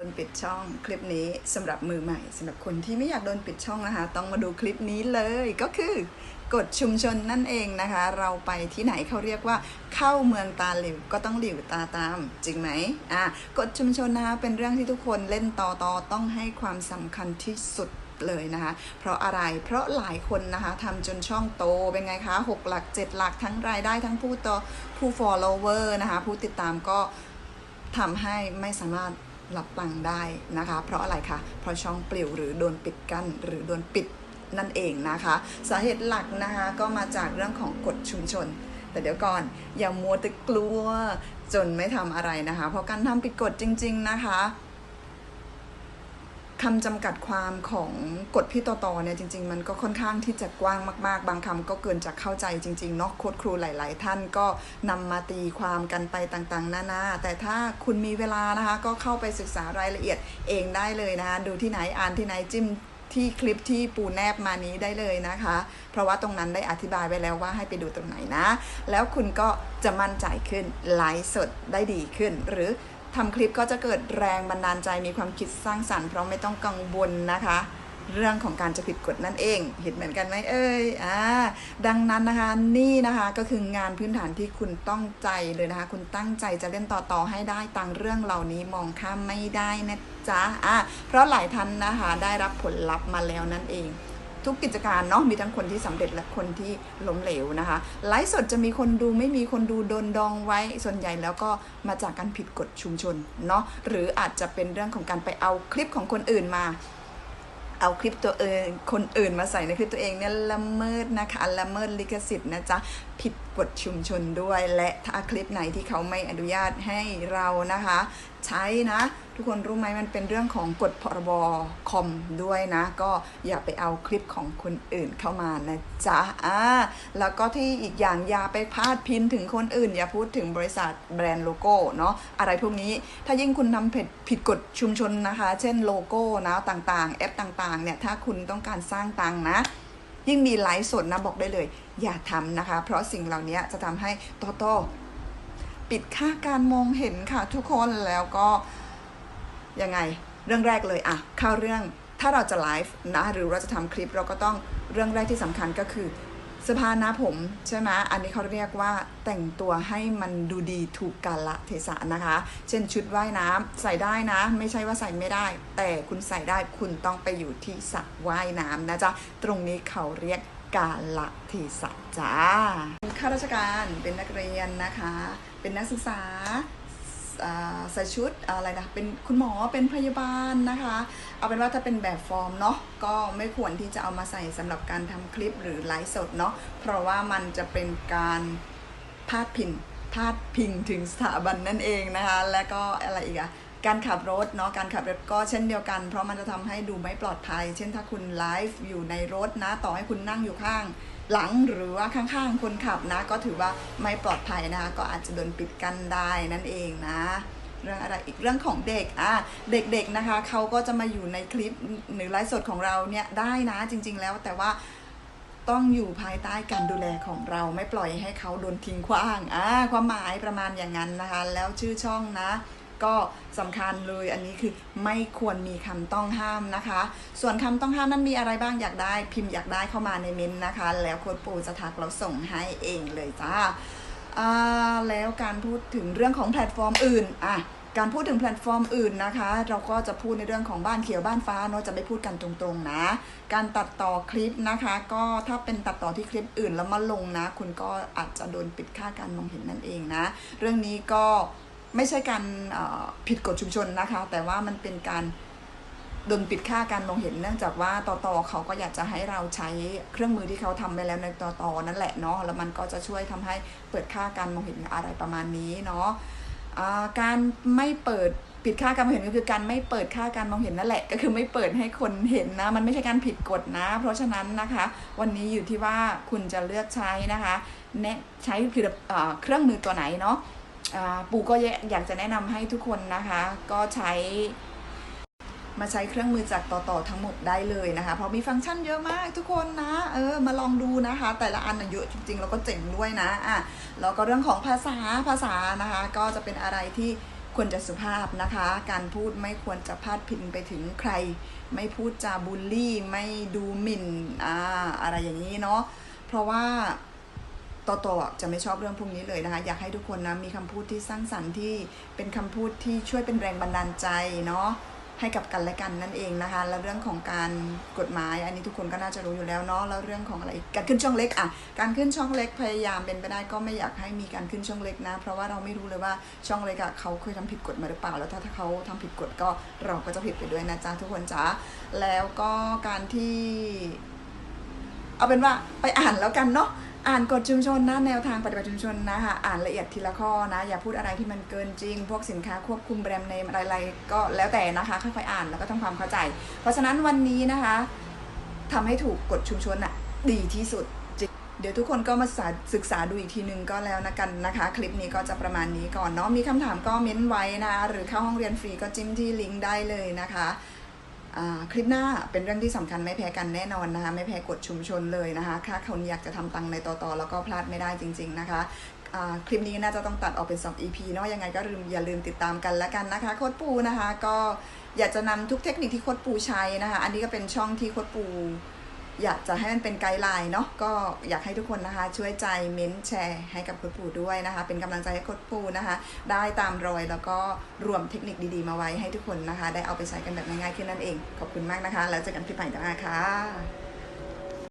โดนปิดช่องคลิปนี้สำหรับมือใหม่สำหรับคนที่ไม่อยากโดนปิดช่องนะคะ ต้องมาดูคลิปนี้เลยก็คือกฎชุมชนนั่นเองนะคะ เราไปที่ไหนเขาเรียกว่า เข้าเมืองตาหลิวก็ต้องหลิวตาตาม จริงไหมอะกฎชุมชนนะคะเป็นเรื่องที่ทุกคนเล่นต่อต่อต้องให้ความสำคัญที่สุดเลยนะคะ เพราะอะไร เพราะหลายคนนะคะทำจนช่องโตเป็นไงคะหกหลักเจ็ดหลักทั้งรายได้ทั้งผู้ต่อผู้ follower นะคะ ผู้ติดตามก็ทำให้ไม่สามารถ รับฟังได้นะคะ เพราะอะไรคะ เพราะช่องปลิวหรือโดนปิดกั้นหรือโดนปิดนั่นเองนะคะ สาเหตุหลักนะคะก็มาจากเรื่องของกฎชุมชน แต่เดี๋ยวก่อนอย่ามัวแต่กลัวจนไม่ทำอะไรนะคะ เพราะการทำผิดกฎจริง ๆ นะคะ คำจำกัดความของกฎพี่ต่อตอเนี่ยจริง ๆ มันก็ค่อนข้างที่จะกว้างมากๆ บางคำก็เกินจากเข้าใจจริงๆเนาะโค้ดครูหลาย ๆ ท่านก็นำมาตีความกันไปต่างๆนานาแต่ถ้าคุณมีเวลานะคะ ก็เข้าไปศึกษารายละเอียดเองได้เลยนะคะดูที่ไหนอ่านที่ไหนจิ้มที่คลิปที่ปูแนบมานี้ได้เลยนะคะ เพราะว่าตรงนั้นได้อธิบายไว้แล้วว่าให้ไปดูตรงไหนนะ แล้วคุณก็จะมั่นใจขึ้นไลฟ์สดได้ดีขึ้น หรือ ทำคลิปก็จะเกิดแรงบันดาลใจมีความคิดสร้างสรรค์เพราะไม่ต้องกังวลนะคะ เรื่องของการจะผิดกฎนั่นเอง เห็นเหมือนกันไหมเอ่ยอ่าดังนั้นนะคะนี่นะคะก็คืองานพื้นฐานที่คุณต้องใจเลยนะคะ คุณตั้งใจจะเล่นต่อต่อให้ได้ตังเรื่องเหล่านี้มองข้ามไม่ได้นะจ๊ะอ่าเพราะหลายท่านนะคะได้รับผลลัพธ์มาแล้วนั่นเอง ทุกกิจการเนาะมีทั้งคนที่สำเร็จและคนที่ล้มเหลวนะคะไลฟ์สดจะมีคนดูไม่มีคนดูโดนดองไว้ส่วนใหญ่แล้วก็มาจากการผิดกฎชุมชนเนาะหรืออาจจะเป็นเรื่องของการไปเอาคลิปของคนอื่นมาเอาคลิปตัวเองคนอื่นมาใส่ในคลิปตัวเองเนี่ยละเมิดนะคะละเมิดลิขสิทธิ์นะจ๊ะผิดกฎชุมชนด้วย และถ้าคลิปไหนที่เขาไม่อนุญาตให้เรานะคะ ใช้นะ ทุกคนรู้ไหมมันเป็นเรื่องของกฎพรบคอมด้วยนะ ก็อย่าไปเอาคลิปของคนอื่นเข้ามานะจ๊ะอ่าแล้วก็ที่อีกอย่างอย่าไปพาดพินถึงคนอื่น อย่าพูดถึงบริษัทแบรนด์โลโก้เนาะอะไรพวกนี้ถ้ายิ่งคุณทำผิดผิดกฎชุมชนนะคะ เช่นโลโก้นะต่างๆ แอปต่างๆเนี่ยถ้าคุณต้องการสร้างตังนะ ยิ่งมีไลฟ์สดนะบอกได้เลย อย่าทำนะคะ เพราะสิ่งเหล่านี้จะทำให้โตโตปิดค่าการมองเห็นค่ะทุกคนแล้วก็ยังไงเรื่องแรกเลยอะเข้าเรื่องถ้าเราจะไลฟ์นะหรือเราจะทำคลิปเราก็ต้องเรื่องแรกที่สำคัญก็คือ เสื้อผ้าหน้าผมใช่ไหมอันนี้เขาเรียกว่าแต่งตัวให้มันดูดีถูกกาลเทศะนะคะ เช่นชุดว่ายน้ำใส่ได้นะ ไม่ใช่ว่าใส่ไม่ได้ แต่คุณใส่ได้คุณต้องไปอยู่ที่สระว่ายน้ำนะจ๊ะ ตรงนี้เขาเรียกกาลเทศะจ้าข้าราชการเป็นนักเรียนนะคะ เป็นนักศึกษา ใส่ชุดอะไรนะเป็นคุณหมอเป็นพยาบาลนะคะ เอาเป็นว่าถ้าเป็นแบบฟอร์มเนาะก็ไม่ควรที่จะเอามาใส่สำหรับการทำคลิปหรือไลฟ์สดเนาะเพราะว่ามันจะเป็นการพาดพิงพาดพิงถึงสถาบันนั่นเองนะคะ และก็อะไรอีกอะ การขับรถเนาะการขับรถก็เช่นเดียวกัน เพราะมันจะทำให้ดูไม่ปลอดภัย เช่นถ้าคุณไลฟ์อยู่ในรถนะ ต่อให้คุณนั่งอยู่ข้างหลังหรือว่าข้างๆคนขับนะ ก็ถือว่าไม่ปลอดภัยนะคะก็อาจจะโดนปิดกั้นได้นั่นเองนะเรื่องอะไรอีกเรื่องของเด็กอะเด็กๆนะคะเขาก็จะมาอยู่ในคลิปหรือไลฟ์สดของเราเนี่ยได้นะจริง ๆ แล้วแต่ว่าต้องอยู่ภายใต้การดูแลของเราไม่ปล่อยให้เขาโดนทิ้งขว้างอ่าความหมายประมาณอย่างนั้นนะคะ แล้วชื่อช่องนะ ก็สำคัญเลยอันนี้คือไม่ควรมีคำต้องห้ามนะคะ ส่วนคำต้องห้ามนั้นมีอะไรบ้างอยากได้พิมพ์อยากได้เข้ามาในเมนต์นะคะ แล้วโค้ดปูจะทักเราส่งให้เองเลยจ้าอ่าแล้วการพูดถึงเรื่องของแพลตฟอร์มอื่นอะการพูดถึงแพลตฟอร์มอื่นนะคะ เราก็จะพูดในเรื่องของบ้านเขียวบ้านฟ้าเนาะจะไม่พูดกันตรงๆนะ การตัดต่อคลิปนะคะ ก็ถ้าเป็นตัดต่อที่คลิปอื่นแล้วมาลงนะ คุณก็อาจจะโดนปิดค่าการมองเห็นนั่นเองนะ เรื่องนี้ก็ ไม่ใช่การผิดกฎชุมชนนะคะ แต่ว่ามันเป็นการโดนปิดค่าการมองเห็นเนื่องจากว่าต่อต่อเขาก็อยากจะให้เราใช้เครื่องมือที่เขาทำไปแล้วในต่อต่อนั่นแหละเนาะแล้วมันก็จะช่วยทำให้เปิดค่าการมองเห็นอะไรประมาณนี้เนาะอ่าการไม่เปิดปิดค่าการมองเห็นก็คือการไม่เปิดค่าการมองเห็นนั่นแหละ ก็คือไม่เปิดให้คนเห็นนะ มันไม่ใช่การผิดกฎนะ เพราะฉะนั้นนะคะ วันนี้อยู่ที่ว่าคุณจะเลือกใช้นะคะ แนะใช้คือเครื่องมือตัวไหนเนาะ ปู่ก็อยากจะแนะนำให้ทุกคนนะคะ ก็ใช้มาใช้เครื่องมือจากต่อต่อทั้งหมดได้เลยนะคะ เพราะมีฟังก์ชันเยอะมากทุกคนนะ เออ มาลองดูนะคะ แต่ละอันเยอะจริงๆ แล้วก็เจ๋งด้วยนะ อะ แล้วก็เรื่องของภาษา ภาษานะคะ ก็จะเป็นอะไรที่ควรจะสุภาพนะคะ การพูดไม่ควรจะพาดพิงไปถึงใคร ไม่พูดจาบูลลี่ ไม่ดูหมิ่น อ่า อะไรอย่างนี้เนาะ เพราะว่า โตโตอะจะไม่ชอบเรื่องพวกนี้เลยนะคะ อยากให้ทุกคนนะมีคำพูดที่สร้างสรรค์ที่เป็นคำพูดที่ช่วยเป็นแรงบันดาลใจเนาะให้กับกันและกันนั่นเองนะคะ แล้วเรื่องของการกฎหมาย อันนี้ทุกคนก็น่าจะรู้อยู่แล้วเนาะ แล้วเรื่องของอะไรอีกการขึ้นช่องเล็กอะการขึ้นช่องเล็กพยายามเป็นไปได้ก็ไม่อยากให้มีการขึ้นช่องเล็กนะ เพราะว่าเราไม่รู้เลยว่าช่องเล็กอะเขาเคยทำผิดกฎมาหรือเปล่า แล้วถ้าถ้าเขาทำผิดกฎก็เราก็จะผิดไปด้วยนะจ๊ะทุกคนจ๊ะ แล้วก็การที่ เอาเป็นว่าไปอ่านแล้วกันเนาะ อ่านกฎชุมชนนะแนวทางปฏิบัติชุมชนนะคะอ่านละเอียดทีละข้อนะ อย่าพูดอะไรที่มันเกินจริง พวกสินค้าควบคุมแบรนด์เนมอะไรๆก็แล้วแต่นะคะค่อยๆอ่านแล้วก็ทำความเข้าใจ เพราะฉะนั้นวันนี้นะคะทำให้ถูกกฎชุมชนอะดีที่สุดเดี๋ยวทุกคนก็มาศึกษาศึกษาดูอีกทีนึงก็แล้วนะกันนะคะ คลิปนี้ก็จะประมาณนี้ก่อนเนาะมีคำถามก็เม้นไว้นะ หรือเข้าห้องเรียนฟรีก็จิ้มที่ลิงก์ได้เลยนะคะ คลิปหน้าเป็นเรื่องที่สำคัญไม่แพ้กันแน่นอนนะคะไม่แพ้กฎชุมชนเลยนะคะถ้าคนอยากจะทำตังในต่อต่อแล้วก็พลาดไม่ได้จริง ๆนะคะคลิปนี้น่าจะต้องตัดออกเป็น 2 EP เนาะยังไงก็ลืมอย่าลืมติดตามกันแล้วกันนะคะ โค้ดปูนะคะ ก็อยากจะนำทุกเทคนิคที่โค้ดปูใช้นะคะ อันนี้ก็เป็นช่องที่โค้ดปู อยากจะให้มันเป็นไกด์ไลน์เนาะก็อยากให้ทุกคนนะคะช่วยใจเม้นแชร์ให้กับโค้ดปูด้วยนะคะ เป็นกำลังใจให้โค้ดปูนะคะ ได้ตามรอยแล้วก็รวมเทคนิคดีๆ มาไว้ให้ทุกคนนะคะ ได้เอาไปใช้กันแบบง่ายๆขึ้นนั่นเอง ขอบคุณมากนะคะ แล้วเจอกันคลิปใหม่ต่อมาค่ะ